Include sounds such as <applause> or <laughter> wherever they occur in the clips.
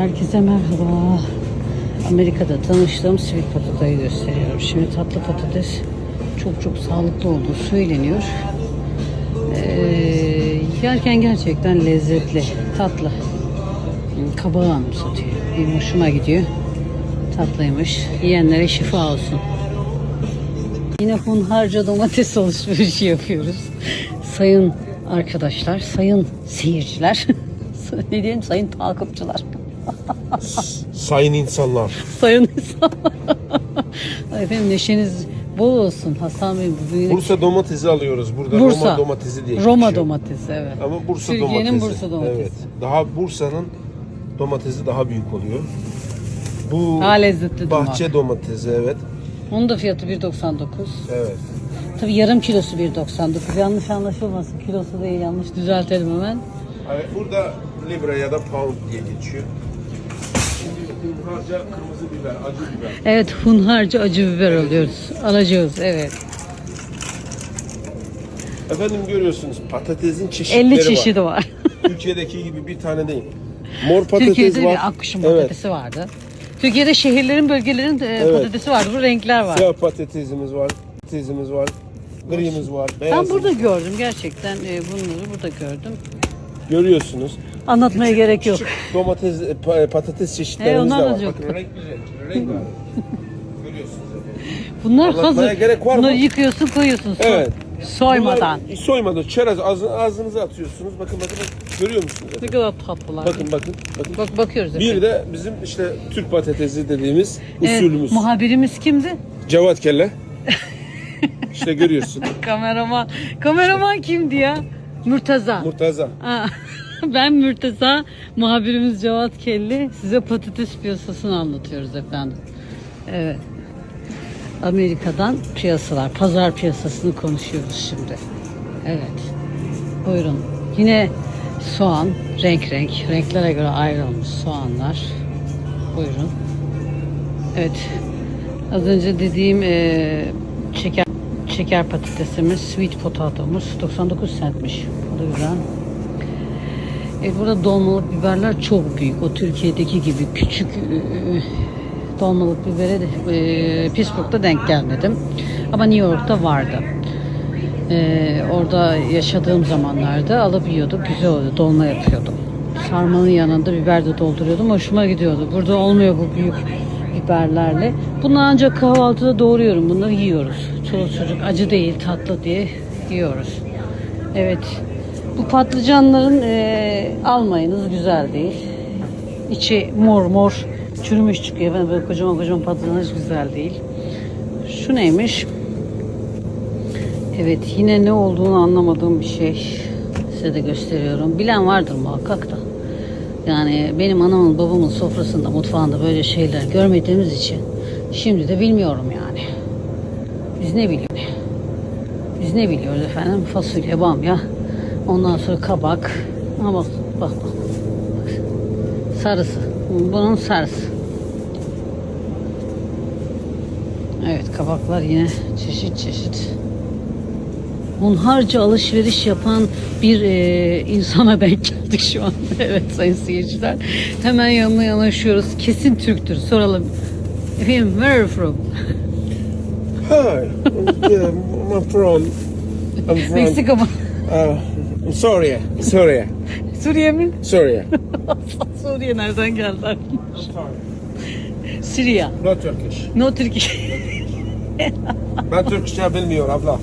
Herkese merhaba. Amerika'da tanıştığım sweet potato'yu gösteriyorum. Şimdi tatlı patates çok çok sağlıklı olduğu söyleniyor. Ee, yerken gerçekten lezzetli, tatlı. Kabağı anımsatıyor. Bir hoşuma gidiyor. Tatlıymış. Yiyenlere şifa olsun. Yine hunharca domates alışverişi yapıyoruz. Sayın arkadaşlar, sayın seyirciler, <laughs> ne diyeyim sayın takipçiler, Sayın insanlar. sayın insan. <laughs> Efendim neşeniz bol olsun Hasan Bey. Bugün Bursa domatesi alıyoruz. Burada Bursa. Roma domatesi diye Roma geçiyor. domatesi evet. Ama Bursa Türkiye'nin domatesi. Bursa domatesi. Evet. Daha Bursa'nın domatesi daha büyük oluyor. Bu Daha lezzetli bahçe domatesi evet. Onun da fiyatı 1.99. Evet. Tabii yarım kilosu 1.99. Yanlış anlaşılmasın. Kilosu değil yanlış düzeltelim hemen. Evet, burada libra ya da pound diye geçiyor. Bunlarca kırmızı biber, acı biber. Evet hunharca acı biber alıyoruz. Alacağız evet. Efendim görüyorsunuz patatesin çeşitleri 50 var. çeşidi var. <laughs> Türkiye'deki gibi bir tane değil. Mor patates Türkiye'de var. bir akkuşun Evet. patatesi vardı. Türkiye'de şehirlerin, bölgelerin e, patatesi vardı. Bu renkler var. Siyah patatesimiz var. Patatesimiz var. Grimiz var. Ben Beyazımız burada var. gördüm gerçekten e, bunları burada gördüm. Görüyorsunuz. Anlatmaya gerek yok. Küçük domates, e, pa- patates çeşitlerimiz de var. yok. Bakın renk, renk var. Görüyorsunuz. Bunlar hazır. gerek var mı? Bunları yıkıyorsun koyuyorsun. so- Evet. Soymadan. Bunlar soymadan çerez ağzı- ağzınıza atıyorsunuz. Bakın bakın bakın. Görüyor musunuz? Ne efendim? kadar tatlılar. Bakın bakın. bakın. Bak bakıyoruz Bir efendim. de bizim işte Türk patatesi dediğimiz Evet, usulümüz. muhabirimiz kimdi? Cevat kelle. <laughs> işte görüyorsun. Kameraman. Kameraman kimdi ya? Murtaza. Murtaza. <laughs> Ben Mürteza, muhabirimiz Cevat Kelli. Size patates piyasasını anlatıyoruz efendim. Evet. Amerika'dan piyasalar, pazar piyasasını konuşuyoruz şimdi. Evet. Buyurun. Yine soğan, renk renk, renklere göre ayrılmış soğanlar. Buyurun. Evet. Az önce dediğim eee şeker şeker patatesimiz, sweet potato'muz 99 centmiş. O da güzel. E, burada dolmalık biberler çok büyük. O Türkiye'deki gibi küçük e, dolmalık bibere de e, Pittsburgh'da denk gelmedim. Ama New York'ta vardı. E, orada yaşadığım zamanlarda alıp yiyorduk. Güzel oluyordu. Dolma yapıyordum. Sarmanın yanında biber de dolduruyordum. Hoşuma gidiyordu. Burada olmuyor bu büyük biberlerle. Bunları ancak kahvaltıda doğruyorum. Bunları yiyoruz. Çoluk çocuk acı değil tatlı diye yiyoruz. Evet. Bu patlıcanların eee, almayınız güzel değil. İçi mor mor çürümüş çıkıyor. Ben böyle kocaman kocaman patlıcanlar hiç güzel değil. Şu neymiş? Evet yine ne olduğunu anlamadığım bir şey. Size de gösteriyorum. Bilen vardır muhakkak da. Yani benim anamın babamın sofrasında mutfağında böyle şeyler görmediğimiz için şimdi de bilmiyorum yani. Biz ne biliyoruz? Biz ne biliyoruz efendim? Fasulye, bamya, ondan sonra kabak. Ama bak, bak, bak. Sarısı. Bunun sarısı. Evet kabaklar yine çeşit çeşit. Hunharca alışveriş yapan bir e, insana <laughs> denk geldik şu an. evet sayın seyirciler. Hemen yanına yanaşıyoruz. Kesin Türktür. Soralım. Efendim where are you from? Hi. I'm from. I'm <laughs> from. Meksika mı? Uh, Suriye. Suriye. Suriye mi? Suriye. <laughs> Suriye nereden geldi? Suriye. No Turkish. No Türkiye. Ben Türkçe bilmiyor abla.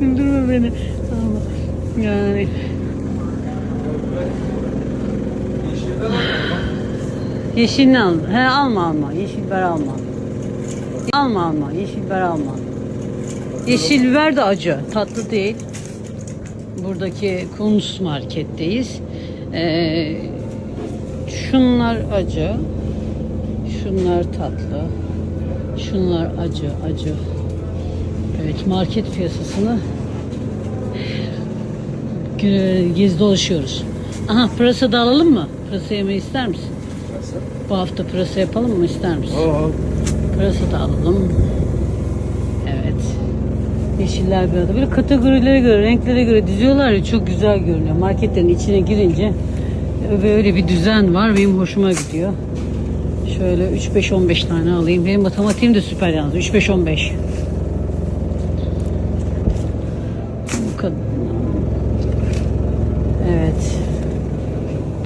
Güldürme beni. Allah. Yani. Yeşilini al. He alma alma. Yeşil biber alma. Alma alma. Yeşil biber alma. Yeşil biber de acı. Tatlı değil. Buradaki Kunz marketteyiz. Ee, şunlar acı. Şunlar tatlı. Şunlar acı acı. Evet market piyasasını <laughs> gö- gez dolaşıyoruz. Aha pırasa da alalım mı? Pırasa yemeği ister misin? Bu hafta pırasa yapalım mı ister misin? Aa, Pırasa da alalım. Yeşiller bir arada. Böyle kategorilere göre, renklere göre diziyorlar ya çok güzel görünüyor. Marketlerin içine girince Böyle bir düzen var. Benim hoşuma gidiyor. Şöyle 3-5-15 tane alayım. Benim matematiğim de süper yalnız. 3-5-15. Bu. Evet.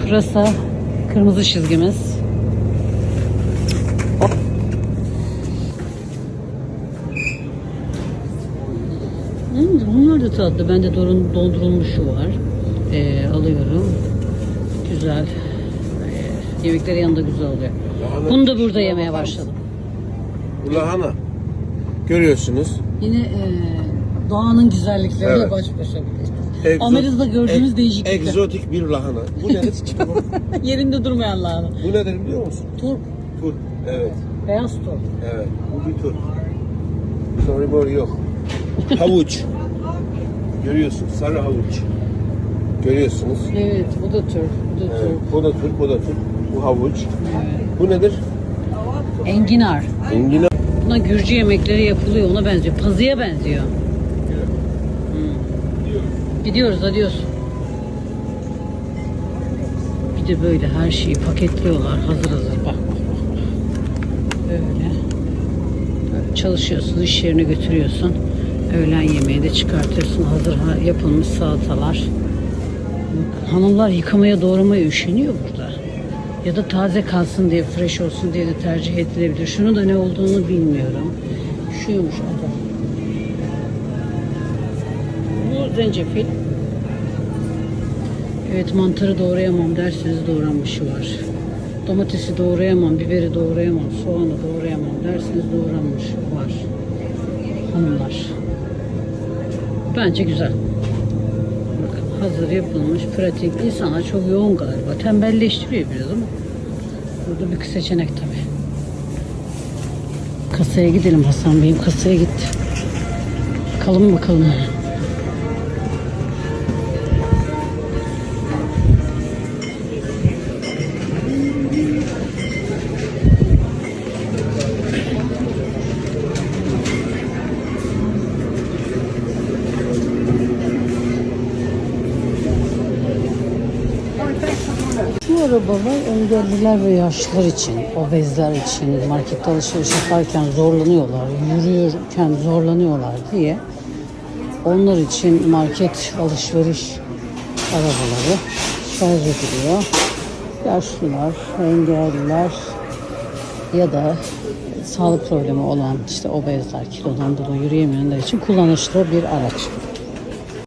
Pırasa kırmızı çizgimiz. Da tatlı. Bende dorun- dondurulmuşu var. Ee, alıyorum. Güzel. Ee, yemekleri yanında güzel oluyor. Lahana- Bunu da burada yemeye başladım. Bu lahana. Görüyorsunuz. Yine e, doğanın güzellikleriyle Evet. baş başa. Egzo- Amerika'da gördüğümüz ek- değişiklikler. Egzotik bir lahana. Bu nedir? <laughs> Yerinde durmayan lahana. Bu nedir biliyor musun? Turp, Turp. Evet. beyaz turp. Evet. Bu bir turp. Sonribor yok. Havuç. <laughs> Görüyorsun. Sarı havuç. Görüyorsunuz. Evet, bu da turp, bu da Evet. turp. Bu da turp, bu da turp. Bu havuç. Bu nedir? Enginar. Enginar. Buna Gürcü yemekleri yapılıyor, ona benziyor. Pazıya benziyor. Hmm. Gidiyoruz, adios. Bir de böyle her şeyi paketliyorlar, hazır hazır. Bak, bak, bak. Böyle. Böyle çalışıyorsun, iş yerine götürüyorsun. Öğlen yemeği de çıkartıyorsun. Hazır ha- yapılmış salatalar. Hanımlar yıkamaya doğramaya üşeniyor burada. Ya da taze kalsın diye, fresh olsun diye de tercih edilebilir. Şunu da ne olduğunu bilmiyorum. Şuymuş adı. Bu zencefil. Evet mantarı doğrayamam derseniz doğranmışı var. Domatesi doğrayamam, biberi doğrayamam, soğanı doğrayamam derseniz doğranmış var. Hanımlar. Bence güzel. Bakın hazır yapılmış, pratik. İnsanlar çok yoğun galiba. Tembelleştiriyor biraz ama. Burada bir seçenek tabii. Kasaya gidelim Hasan Bey'im. Kasaya gitti. Bakalım bakalım. Arabalar engelliler ve yaşlılar için, obezler için markette alışveriş yaparken zorlanıyorlar, yürürken zorlanıyorlar diye onlar için market alışveriş arabaları şarj ediliyor. Yaşlılar, engelliler ya da sağlık problemi olan işte obezler, kilodan dolayı yürüyemeyenler için kullanışlı bir araç.